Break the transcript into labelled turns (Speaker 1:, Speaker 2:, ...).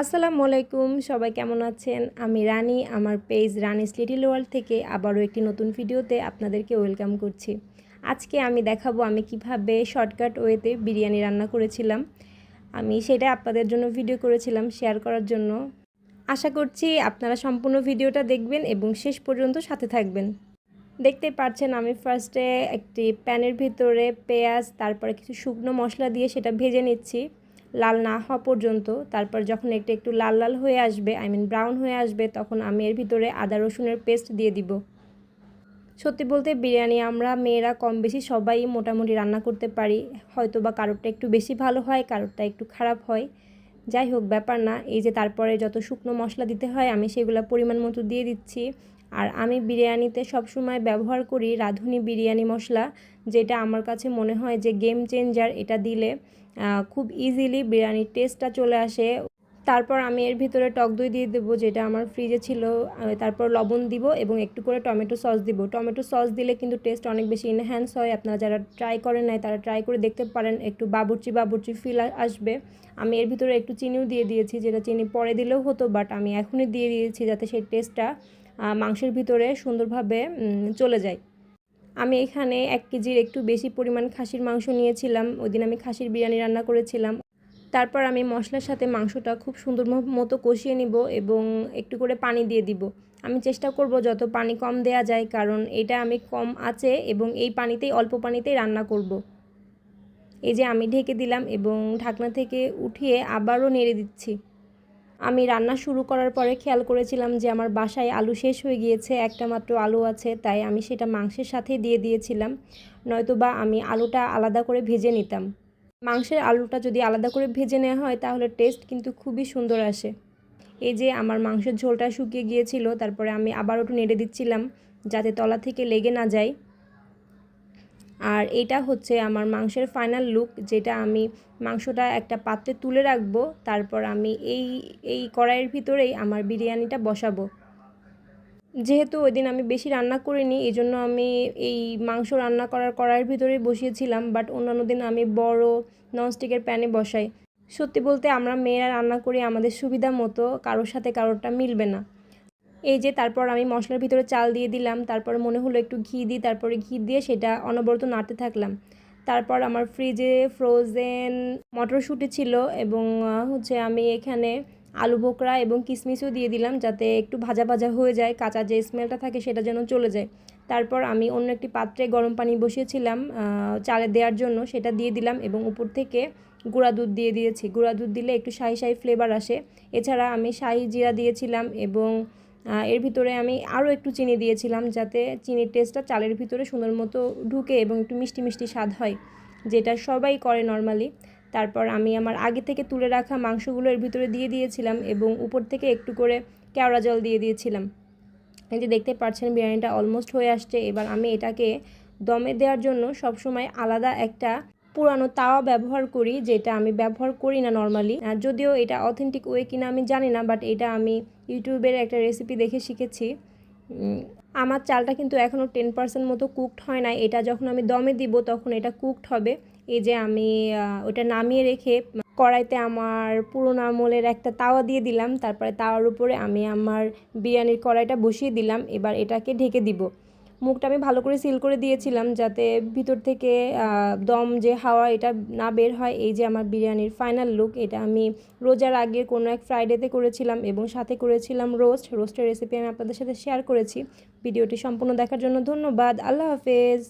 Speaker 1: আসসালামু আলাইকুম, সবাই কেমন আছেন? আমি রানি, আমার পেজ রানিস লিটিল ওয়ার্ল্ড থেকে আবারও একটি নতুন ভিডিওতে আপনাদেরকে ওয়েলকাম করছি। আজকে আমি দেখাবো আমি কীভাবে শর্টকাট ওয়েতে বিরিয়ানি রান্না করেছিলাম। আমি সেটা আপনাদের জন্য ভিডিও করেছিলাম, শেয়ার করার জন্য। আশা করছি আপনারা সম্পূর্ণ ভিডিওটা দেখবেন এবং শেষ পর্যন্ত সাথে থাকবেন। দেখতে পাচ্ছেন আমি ফার্স্টে একটি প্যানের ভিতরে পেঁয়াজ, তারপরে কিছু শুকনো মশলা দিয়ে সেটা ভেজে নিচ্ছি। লাল না হওয়া পর্যন্ত, তারপর যখন একটু একটু লাল লাল হয়ে আসবে আই মিন ব্রাউন হয়ে আসবে, তখন আমি এর ভিতরে আদা রসুনের পেস্ট দিয়ে দিব। সত্যি বলতে বিরিয়ানি আমরা মেয়েরা কম বেশি সবাই মোটামুটি রান্না করতে পারি। হয়তো বা কারোরটা একটু বেশি ভালো হয়, কারোরটা একটু খারাপ হয়। যাই হোক, ব্যাপার না। এই যে তারপরে যত শুকনো মশলা দিতে হয়, আমি সেগুলো পরিমাণ মতো দিয়ে দিচ্ছি। আর আমি বিরিয়ানিতে সবসময় ব্যবহার করি রাঁধুনি বিরিয়ানি মশলা, যেটা আমার কাছে মনে হয় যে গেম চেঞ্জার এটা দিলে খুব ইজিলি বিরিয়ানির টেস্টটা চলে আসে। তারপর আমি এর ভিতরে টক দই দিয়ে দেবো, যেটা আমার ফ্রিজে ছিল তারপর লবণ দিব এবং একটু করে টমেটো সস দিব। টমেটো সস দিলে কিন্তু টেস্ট অনেক বেশি ইনহ্যান্স হয়। আপনারা যারা ট্রাই করেন নাই, তারা ট্রাই করে দেখতে পারেন, একটু বাবুর্চি বাবুর্চি ফিল আসবে। আমি এর ভিতরে একটু চিনিও দিয়ে দিয়েছি, যেটা চিনি পরে দিলেও হতো বাট আমি এখনই দিয়ে দিয়েছি যাতে সেই টেস্টটা মাংসের ভিতরে সুন্দরভাবে চলে যায়। আমি এখানে এক কেজির একটু বেশি পরিমাণ খাসির মাংস নিয়েছিলাম। ওই দিন আমি খাসির বিরিয়ানি রান্না করেছিলাম। তারপর আমি মশলার সাথে মাংসটা খুব সুন্দর মতো কষিয়ে নিব এবং একটু করে পানি দিয়ে দিব। আমি চেষ্টা করব যত পানি কম দেয়া যায়, কারণ এটা আমি কম আছে এবং এই পানিতেই, অল্প পানিতেই রান্না করব। এই যে আমি ঢেকে দিলাম এবং ঢাকনা থেকে উঠিয়ে আবারও নেড়ে দিচ্ছি। আমি রান্না শুরু করার পরে খেয়াল করেছিলাম যে আমার বাসায় আলু শেষ হয়ে গিয়েছে, একটা মাত্র আলু আছে, তাই আমি সেটা মাংসের সাথে দিয়ে দিয়েছিলাম। নয়তোবা আমি আলুটা আলাদা করে ভেজে নিতাম। মাংসের আলুটা যদি আলাদা করে ভেজে নেওয়া হয়, তাহলে টেস্ট কিন্তু খুবই সুন্দর আসে। এই যে আমার মাংসের ঝোলটা শুকিয়ে গিয়েছিল, তারপরে আমি আবার একটু নেড়ে দিচ্ছিলাম, যাতে তলা থেকে লেগে না যায়। আর এটা হচ্ছে আমার মাংসের ফাইনাল লুক যেটা আমি মাংসটা একটা পাত্রে তুলে রাখব, তারপর আমি এই এই কড়াইয়ের ভিতরেই আমার বিরিয়ানিটা বসাবো। যেহেতু ওই দিন আমি বেশি রান্না করিনি এই জন্য আমি এই মাংস রান্না করার কড়াইয়ের ভিতরেই বসিয়েছিলাম বাট অন্যান্য দিন আমি বড় ননস্টিকের প্যানে বসাই। সত্যি বলতে আমরা মেয়েরা রান্না করি আমাদের সুবিধা মতো, কারোর সাথে কারোরটা মিলবে না। এই যে তারপর আমি মশলার ভিতরে চাল দিয়ে দিলাম, তারপর মনে হলো একটু ঘি দিই, তারপরে ঘি দিয়ে সেটা অনবরত নাড়তে থাকলাম। তারপর আমার ফ্রিজে ফ্রোজেন মটরশুঁটি ছিল এবং হচ্ছে আমি এখানে আলু বোকরা এবং কিশমিশও দিয়ে দিলাম যাতে একটু ভাজা ভাজা হয়ে যায়, কাঁচা যে স্মেলটা থাকে সেটা যেন চলে যায়। তারপর আমি অন্য একটি পাত্রে গরম পানি বসিয়েছিলাম চালে দেওয়ার জন্য সেটা দিয়ে দিলাম এবং উপর থেকে গুঁড়া দুধ দিয়ে দিয়েছি। গুঁড়া দুধ দিলে একটু শাহি শাহি ফ্লেভার আসে। এছাড়া আমি শাহি জিরা দিয়েছিলাম এবং এর ভিতরে আমি আরও একটু চিনি দিয়েছিলাম যাতে চিনির টেস্টটা চালের ভিতরে সুন্দর মতো ঢুকে এবং একটু মিষ্টি মিষ্টি স্বাদ হয়, যেটা সবাই করে নর্মালি তারপর আমি আমার আগে থেকে তুলে রাখা মাংসগুলো এর ভিতরে দিয়ে দিয়েছিলাম এবং উপর থেকে একটু করে কেওড়া জল দিয়ে দিয়েছিলাম। এই যে দেখতে পাচ্ছেন বিরিয়ানিটা অলমোস্ট হয়ে আসছে। এবার আমি এটাকে দমে দেওয়ার জন্য সবসময় আলাদা একটা পুরানো তাওয়া ব্যবহার করি, যেটা আমি ব্যবহার করি না নর্মালি যদিও এটা অথেন্টিক ওয়ে কিনা আমি জানি না বাট এটা আমি ইউটিউবের একটা রেসিপি দেখে শিখেছি। আমার চালটা কিন্তু এখনও টেন পার্সেন্ট মতো কুকড হয় না এটা যখন আমি দমে দিব, তখন এটা কুকড হবে। এই যে আমি ওটা নামিয়ে রেখে কড়াইতে আমার পুরোনো আমলের একটা তাওয়া দিয়ে দিলাম। তারপরে তাওয়ার উপরে আমি আমার বিরিয়ানির কড়াইটা বসিয়ে দিলাম। এবার এটাকে ঢেকে দিব। মুখটা আমি ভালো করে সিল করে দিয়েছিলাম যাতে ভিতর থেকে দম যে হাওয়া এটা না বের হয়, এই যে আমার বিরিয়ানির ফাইনাল লুক এটা আমি রোজার আগে কোনো এক ফ্রাইডেতে করেছিলাম এবং সাথে করেছিলাম রোস্ট রোস্টের রেসিপি আমি আপনাদের সাথে শেয়ার করেছি। ভিডিওটি সম্পূর্ণ দেখার জন্য ধন্যবাদ। আল্লাহ হাফেজ।